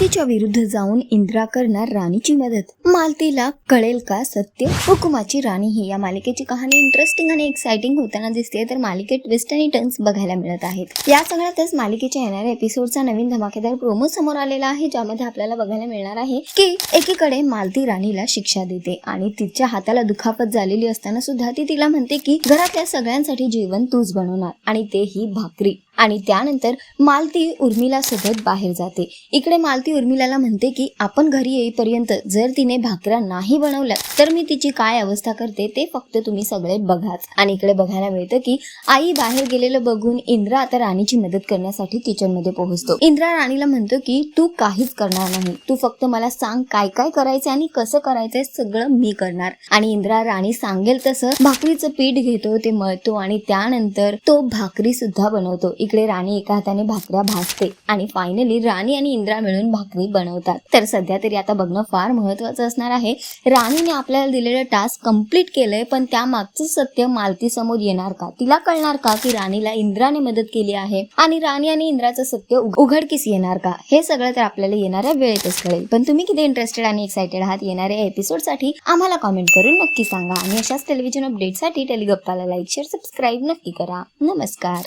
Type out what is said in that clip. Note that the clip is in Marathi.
मालतीच्या विरुद्ध जाऊन इंद्रा करणार राणीची मदत. मालतीला कळेल का सत्य? हुकुमाची राणी ही या मालिकेची कहाणी इंटरेस्टिंग आणि एक्साइटिंग होताना दिसते तर मालिकेत ट्विस्ट आणि टर्न्स बघायला मिळत आहेत. या सगळ्यातच मालिकेच्या येणाऱ्या एपिसोडचा नवीन धमाकेदार प्रोमो समोर आलेला आहे ज्यामध्ये आपल्याला बघायला मिळणार आहे की एकीकडे मालती राणीला शिक्षा देते आणि तिच्या हाताला दुखापत झालेली असताना सुद्धा ती तिला म्हणते की घरातल्या सगळ्यांसाठी जेवण तूच बनवणार आणि ते ही भाकरी. आणि त्यानंतर मालती उर्मिला सोबत बाहेर जाते. इकडे मालती उर्मिलाला म्हणते की आपण घरी येईपर्यंत जर तिने भाकऱ्या नाही बनवल्या तर मी तिची काय अवस्था करते ते फक्त तुम्ही सगळे बघाच. आणि इकडे बघायला मिळतं की आई बाहेर गेलेलं बघून इंद्रा आता राणीची मदत करण्यासाठी किचनमध्ये पोहोचतो. इंद्रा राणीला म्हणतो की तू काहीच करणार नाही. तू फक्त मला सांग काय काय करायचं आणि कसं करायचंय सगळं मी करणार. आणि इंद्रा राणी सांगेल तसं. भाकरीचं पीठ घेतो ते मळतो आणि त्यानंतर तो भाकरी सुद्धा बनवतो. इकडे राणी एका हाताने भाकऱ्या भाजते आणि फायनली राणी आणि इंद्रा मिळून भाकरी बनवतात. तर सध्या तरी आता बघणं फार महत्वाचं असणार आहे. राणीने आपल्याला दिलेलं टास्क कंप्लीट केलंय पण त्या मागचं सत्य मालती समोर येणार का? तिला कळणार का की राणीला इंद्राने मदत केली आहे? आणि राणी आणि इंद्राचं सत्य उघडकीस येणार का? हे सगळं तर आपल्याला येणाऱ्या वेळेतच कळेल. पण तुम्ही किती इंटरेस्टेड आणि एक्साइटेड आहात येणाऱ्या एपिसोडसाठी आम्हाला कॉमेंट करून नक्की सांगा. आणि अशाच टेलिव्हिजन अपडेटसाठी टेलिगप्पाला लाईक शेअर सबस्क्राईब नक्की करा. नमस्कार.